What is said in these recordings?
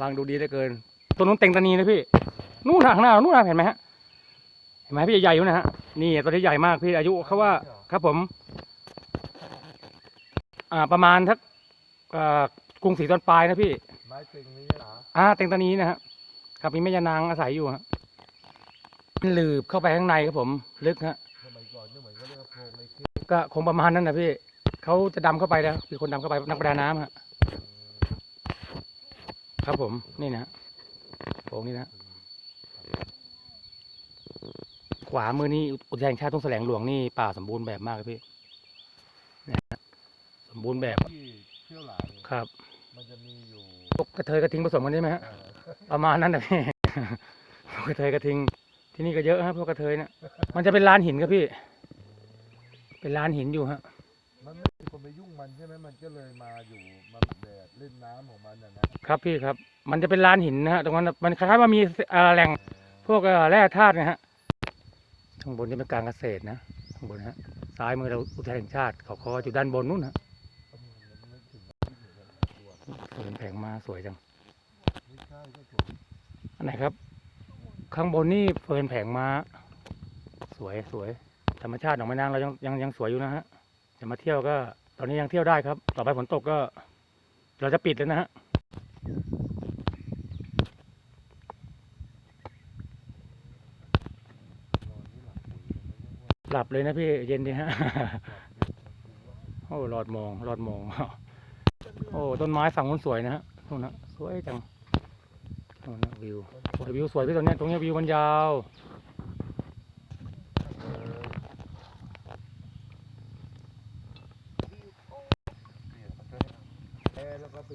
ฟังดูดีเหลือเกิน ตัวนู้นเต็งตานีนะพี่ นู่นทางหน้า นู่นนะเห็นไหมฮะ เห็นไหมพี่ใหญ่ๆอยู่นะฮะ นี่ตัวนี้ใหญ่มากพี่อายุเขาว่า ครับผม อ่า ประมาณทักเอ่อกรุงศรีตอนปลายนะพี่ ไม้ตึงนี้เหรออ่า เต็งตานีนะฮะ ครับมีแม่ยานางอาศัยอยู่ฮะหลืบเข้าไปข้างในครับผม ลึกฮะสมัยก่อนนี่เหมือนเขาเรียกว่าโพรงในคลิปก็คงประมาณนั้นนะพี่เขาจะดำเข้าไปแล้วมีคนดำเข้าไปนักประดาน้ำฮะ ครับผมนี่นะฮะโงนี่นะ ขวามือนี่อุทยานแห่งชาติทุ่งแสลงหลวงนี่ป่าสมบูรณ์แบบมากครับพี่เนี่ยฮะสมบูรณ์แบบที่เที่ยวหลายครับ มันจะมีอยู่พวกกระเทยกระทิงผสมกันใช่ไหมฮะเอ่อประมาณนั้นนะพี่พวกกระเทยกระทิง ที่นี่ก็เยอะครับพวกกระเทยเนี่ยมันจะเป็นลานหินครับพี่ เป็นลานหินอยู่ฮะ คนไปยุ่งมันใช่ไหมมันก็เลยมาอยู่มาแดดเล่นน้ำของมันน่ะนะครับพี่ครับ มันจะเป็นลานหินนะฮะตรงนั้นน่ะมันคล้ายๆว่ามีเอ่อแหล่งพวกเอ่อแร่ธาตุนะฮะข้างบนนี่เป็นการเกษตรนะข้างบนฮะซ้ายมือเราอุทยานแห่งชาติเขาคออยู่ด้านบนนู้นฮะมันไม่ถึงที่เดินแผงมาสวยจัง ไม่ใช่ก็ผมอันไหนครับ ข้างบนนี่เฟิร์นแผงมาสวยสวย ธรรมชาติของแม่นางเรายังยังยังสวยอยู่นะฮะ จะมาเที่ยวก็ ตอนนี้ยังเที่ยวได้ครับ ต่อไปฝนตกก็ เราจะปิดแล้วนะฮะหลับเลยนะพี่เย็นดีฮะ โอ้รอดมองรอดมอง โอ้ต้นไม้ฝั่งนู้นสวยนะฮะนู่นนสวยจังนู่นนวิวสวยวิวสวยพี่ตรงนี้ตรงนี้วิวมันยาว แล้วก็ไป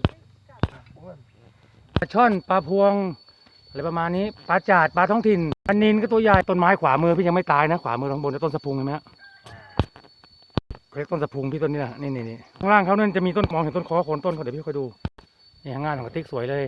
อ้วนปลาช่อนปลาพวงอะไรประมาณนี้ปลาจาดปลาท้องถิ่นปลานินก็ตัวใหญ่ต้นไม้ขวามือพี่ยังไม่ตายนะ ขวามือข้างบนนะต้นสะพุงเห็นไหมฮะเขาเรียกต้นสะพุงพี่ต้นนี้นะนี่นี่นี่ข้างล่างเขาเนี่ยจะมีต้นมองเห็นต้นคอโคนต้นเขาเดี๋ยวพี่ค่อยดูนี่งานของกระติกสวยเลย